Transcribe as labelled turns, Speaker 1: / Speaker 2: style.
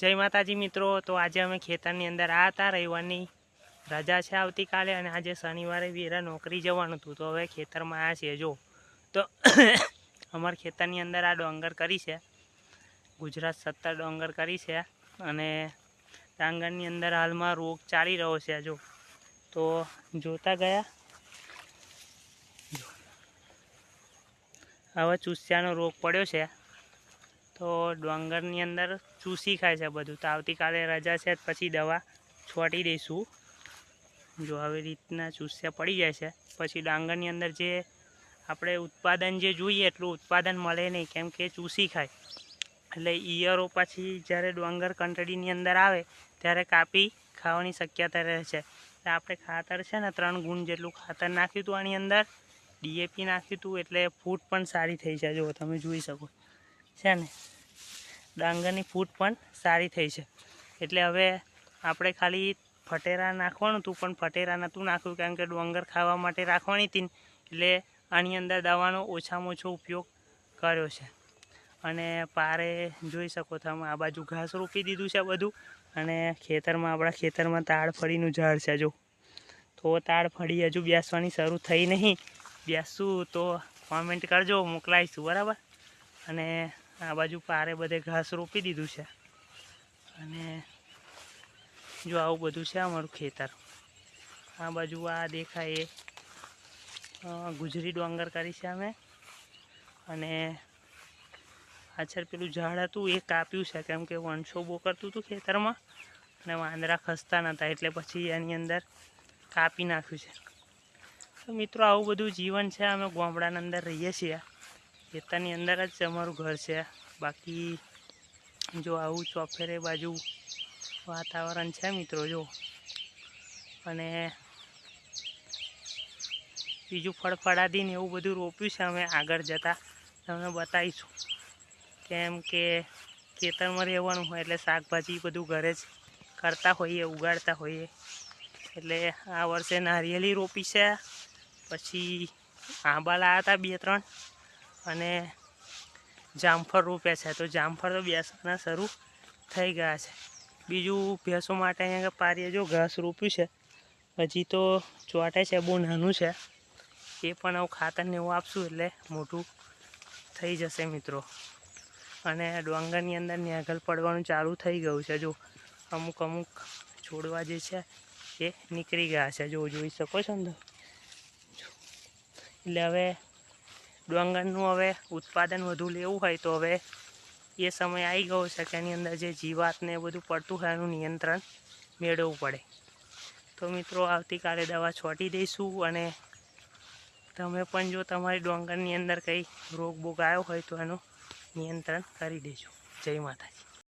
Speaker 1: જય માતાજી મિત્રો, તો આજે અમે ખેતરની અંદર આ હતા, રવિવારની રજા છે આવતીકાલે અને આજે શનિવારે વેરા નોકરી જવાનું હતું, તો હવે ખેતરમાં આ છે જો. તો અમારા ખેતરની અંદર આ ડોંગર કરી છે. ગુજરાત સત્તર ડોંગર કરી છે અને ડાંગરની અંદર હાલમાં રોગ ચાલી રહ્યો છે, જો. તો જોતા ગયા. હવે ચૂસ્યાનો રોગ પડ્યો છે. તો ડોંગરની અંદર ચૂસી ખાય છે બધું. તો આવતીકાલે રજા છે પછી દવા છોટી દઈશું. જો આવી રીતના ચૂસ્યા પડી જાય છે. પછી ડાંગરની અંદર જે આપણે ઉત્પાદન જે જોઈએ એટલું ઉત્પાદન મળે નહીં, કેમ કે ચૂસી ખાય. એટલે ઈયરો પછી જ્યારે ડોંગર કંટડીની અંદર આવે, ત્યારે કાપી ખાવાની શક્યતા રહે છે. એટલે આપણે ખાતર છે ને ત્રણ ગુણ જેટલું ખાતર નાખ્યું હતું આની અંદર, ડીએપી નાખ્યું હતું એટલે ફૂટ પણ સારી થઈ છે. જો તમે જોઈ શકો. છે ને? ડાંગરની ફૂટ પણ સારી થઈ છે. એટલે હવે આપણે ખાલી ફટેરા નાખવાનું હતું, પણ ફટેરા નહોતું નાખ્યું, કારણ કે ડોંગર ખાવા માટે રાખવાની હતી એટલે આની અંદર દવાનો ઓછામાં ઓછો ઉપયોગ કર્યો છે. અને પારે જોઈ શકો તમે આ બાજુ ઘાસ રોપી દીધું છે બધું, અને ખેતરમાં, આપણા ખેતરમાં તાડફળીનું ઝાડ છે જો. તો તાડફળી હજુ બેસવાની શરૂ થઈ નહીં. બેસું તો કોમેન્ટ કરજો મોકલાવીશું બરાબર? અને આ બાજુ પારે બધે ઘાસ રોપી દીધું છે. અને જો આવું બધું છે અમારું ખેતર. આ બાજુ આ દેખાય એ ગુજરી ડોંગર કરી છે અમે. અને પાછળ પેલું ઝાડ હતું એ કાપ્યું છે, કેમ કે વંશો બહુ કરતું હતું ખેતરમાં. અને વાંદરા ખસતા નહોતા એટલે પછી એની અંદર કાપી નાખ્યું છે. તો મિત્રો, આવું બધું જીવન છે, અમે ગામડાની અંદર રહીએ છીએ. ખેતરની અંદર જ અમારું ઘર છે. બાકી જો આવું ચોફેરે બાજુ વાતાવરણ છે મિત્રો, જો. અને બીજું ફળફળાદી ને એવું બધું રોપ્યું છે અમે આગળ જતાં. તમને બતાવીશું. કેમ કે ખેતરમાં રહેવાનું હોય એટલે શાકભાજી બધું ઘરે જ કરતા હોઈએ, ઉગાડતા હોઈએ. એટલે આ વર્ષે નારિયેળી રોપી છે. પછી આંબા લાવ્યા હતા બે ત્રણ. અને જામફળ રૂપે છે. તો જામફળ તો બેસવાના શરૂ થઈ ગયા છે. બીજું ભેંસો માટે અહીંયા પારીએ જો ઘાસ રોપ્યું છે. હજી તો ચોટે છે, બહુ નાનું છે. એ પણ હું ખાતરને એવું આપશું એટલે મોટું થઈ જશે મિત્રો. અને ડોંગરની અંદર નેગલ પડવાનું ચાલુ થઈ ગયું છે. જો અમુક અમુક છોડવા જે છે એ નીકળી ગયા છે. જો જોઈ શકો છો ને? એટલે હવે ડોંગરનું હવે ઉત્પાદન વધુ લેવું હોય તો હવે એ સમય આવી ગયો છે કે એની અંદર જે જીવાતને એ બધું પડતું હોય એનું નિયંત્રણ મેળવવું પડે. તો મિત્રો, આવતીકાલે દવા છોટી દઈશું અને તમે પણ જો તમારી ડોંગરની અંદર કંઈ રોગ બોગ આવ્યો હોય તો એનું નિયંત્રણ કરી દેજો. જય માતાજી.